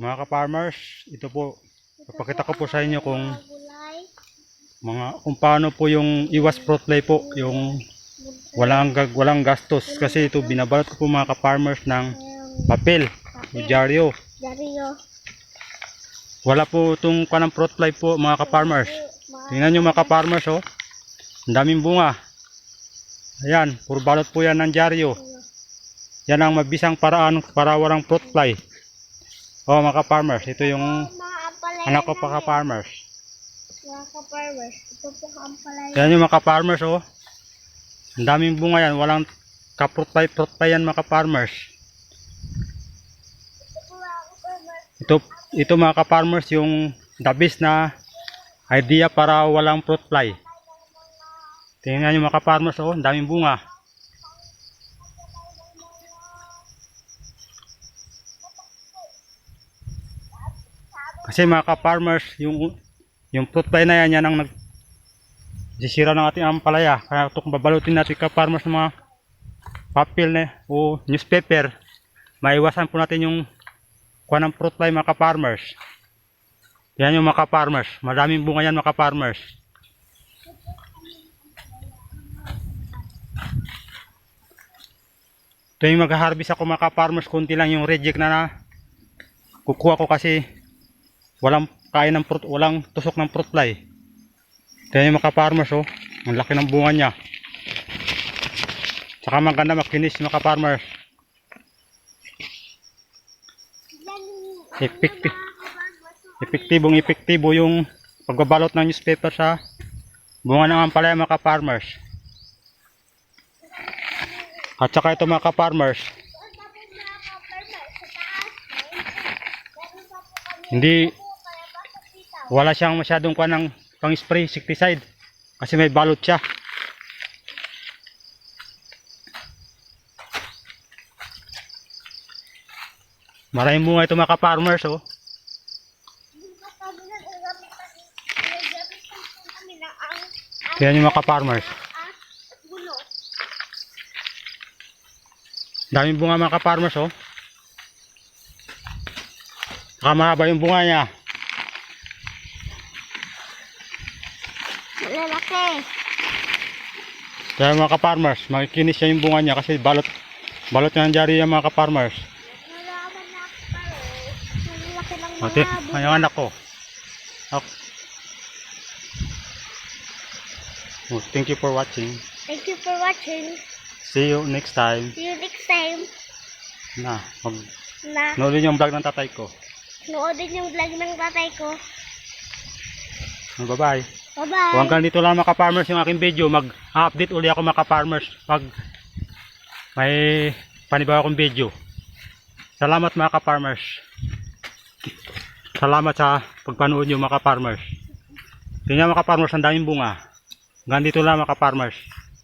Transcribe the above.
Mga ka-farmers, ito po, papakita ko po sa inyo kung mga kung paano po yung iwas fly po, yung walang gag, walang gastos kasi ito binabalot ko po mga ka-farmers ng papel, o dyaryo. Wala po itong kanang fly po mga ka-farmers. Tingnan nyo mga ka-farmers oh. Ang daming bunga. Ayan, puro balot po yan ng dyaryo. Yan ang mabisang paraan para walang fly. Oh mga ka-farmers, ito yung ampalaya anak ko pa ka-farmers. Mga ka-farmers. Ito po ang ampalaya. Yan yung mga ka-farmers oh. Ang daming bunga yan, walang fruit fly yan mga ka-farmers. Ito po mga ka-farmers. Ito, ito mga ka-farmers yung the best na idea para walang fruit fly. Tingnan nyo mga ka-farmers oh, ang daming bunga. Kasi mga ka-farmers, yung yung fruit fly na yan, yan ang nag ng ating ampalaya. Kaya ito kung babalutin natin ka-farmers ng mga papel na o newspaper, maiwasan po natin yung kuha ng fruit fly mga ka-farmers. Yan yung mga ka-farmers. Maraming bunga yan mga ka-farmers. Tuwing mag-harvest ako mga ka-farmers, kunti lang yung reject na na kukuha ko kasi walang kain ng fruit, walang tusok ng fruit fly. Kaya yung mga ka-farmers oh, ang laki ng bunga niya. Saka maganda makinis yung Epekti epektibong epektibo yung pagbabalot ng newspaper sa bunga ng ampalaya mga ka-farmers. At saka ito mga ka-farmers, tapos wala siyang masyadong kuha ng pang spray insecticide kasi may balot siya. Maraming bunga ito mga ka-farmers oh. Kaya yung mga gulo. Daming bunga mga ka-farmers oh. Saka mahaba yung bunga niya. Malalaki. Kaya mga ka-farmers, makikinis siya yung bunga niya kasi balot balot niya ng dyaryo yan mga ka-farmers. Ate, bunga. ay ang anak ko. Ak. Oh, thank you for watching. Thank you for watching. See you next time. See you next time Na, mag na noodin yung vlog ng tatay ko. noodin yung vlog ng tatay ko. Bye-bye. Bye-bye. Kung hanggang dito lang mga ka-farmers yung aking video, mag-update uli ako mga ka-farmers pag may panibawa akong video. Salamat mga ka-farmers. Salamat sa pagpanood nyo mga ka-farmers. Tingnan mga ka-farmers, ang daming bunga. Hanggang dito lang mga ka-farmers.